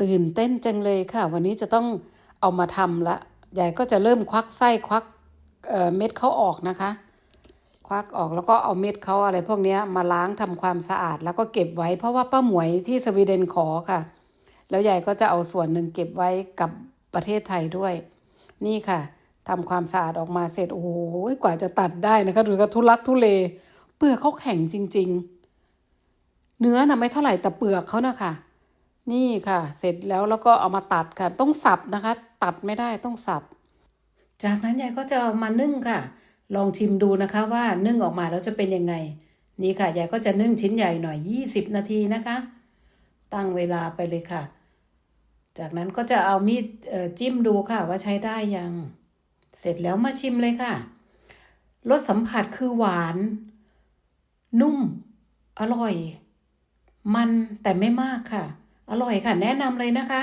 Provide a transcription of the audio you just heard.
ตื่นเต้นจังเลยค่ะ วันนี้จะต้องเอามาทำละยายก็จะเริ่มควักไส้ควักเเม็ดเขาออกนะคะ ควักออกแล้วก็เอาเม็ดเขาอะไรพวกนี้มาล้างทำความสะอาดแล้วก็เก็บไว้ เพราะว่าป้าหมวยที่สวีเดนขอค่ะ แล้วยายก็จะเอาส่วนหนึ่งเก็บไว้กับประเทศไทยด้วย นี่ค่ะทำความสะอาดออกมาเสร็จโอ้โหกว่าจะตัดได้นะคะหรือกระทุลักทุเล เปลือกเขาแข็งจริง ๆ เนื้อน่ะไม่เท่าไหร่แต่เปลือกเขานะคะ นี่ค่ะ เสร็จแล้วแล้วก็เอามาตัดค่ะ ต้องสับนะคะ ตัดไม่ได้ต้องสับ จากนั้นยายก็จะเอามานึ่งค่ะ ลองชิมดูนะคะว่านึ่งออกมาแล้วจะเป็นยังไง นี่ค่ะยายก็จะนึ่งชิ้นใหญ่หน่อย 20 นาทีนะคะ ตั้งเวลาไปเลยค่ะ จากนั้นก็จะเอามีดจิ้มดูค่ะว่าใช้ได้ยัง เสร็จแล้วมาชิมเลยค่ะรสสัมผัสคือหวาน นุ่ม อร่อย มันแต่ไม่มากค่ะ อร่อยค่ะแนะนำเลยนะคะ